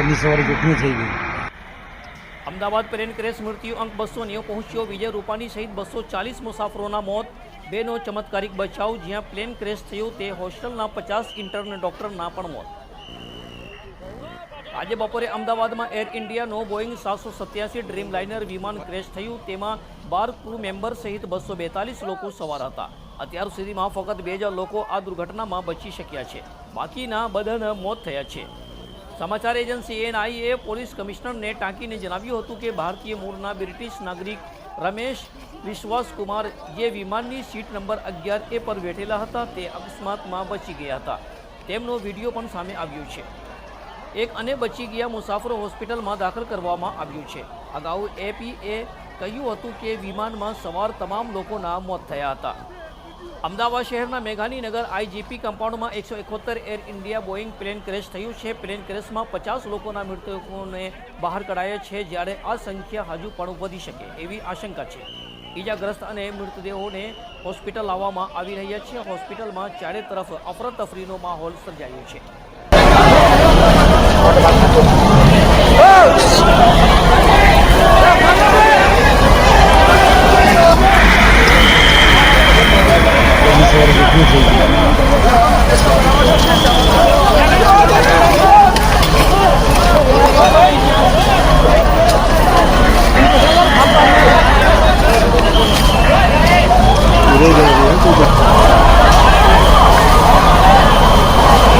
વહેલી સવારે ચૂંટણી થઈ ગઈ. અમદાવાદ પ્લેન ક્રેશ મૃત્યુ અંક બસો નેવું પહોંચ્યો. વિજય રૂપાણી સહિત બસો ચાલીસ મુસાફરોના મોત. બેનો ચમત્કારિક બચાવ. જ્યાં પ્લેન ક્રેશ થયું તે હોસ્ટેલના પચાસ ઇન્ટર્ન ડોક્ટરના પણ મોત. આજે બપોરે અમદાવાદમાં એર ઇન્ડિયાનો બોઈંગ સાતસો સત્યાસી ડ્રીમ લાઇનર વિમાન ક્રેશ થયું. તેમાં બાર ક્રૂ મેમ્બર સહિત બસો બેતાલીસ લોકો સવાર હતા. અત્યાર સુધીમાં ફક્ત બે લોકો આ દુર્ઘટનામાં બચી શક્યા છે. બાકીના બધાના મોત થયા છે. સમાચાર એજન્સી એનઆઈએ પોલીસ કમિશનરને ટાંકીને જણાવ્યું હતું કે ભારતીય મૂળના બ્રિટિશ નાગરિક રમેશ વિશ્વાસ કુમાર જે વિમાનની સીટ નંબર અગિયાર એ પર બેઠેલા હતા, તે અકસ્માતમાં બચી ગયા હતા. તેમનો વીડિયો પણ સામે આવ્યો છે. એક અને બચી ગયા મુસાફરો હોસ્પિટલમાં દાખલ કરવામાં આવ્યું છે. અગાઉ એપીએ કહ્યું હતું કે વિમાનમાં સવાર તમામ લોકોના મોત થયા હતા. અમદાવાદ શહેરના મેઘાણીનગર આઈજીપી કમ્પાઉન્ડમાં એકસો એકોતેર Air India Boeing plane crash થયું છે. પ્લેન ક્રેશમાં પચાસ લોકોના મૃતકોને બહાર કઢાયા છે જ્યારે આ સંખ્યા હજુ પણ વધી શકે એવી આશંકા છે. ઈજાગ્રસ્ત અને મૃતદેહોને હોસ્પિટલ લાવવામાં આવી રહ્યા છે. હોસ્પિટલમાં ચારે તરફ અફરતફરીનો માહોલ સર્જાયો છે. 慢走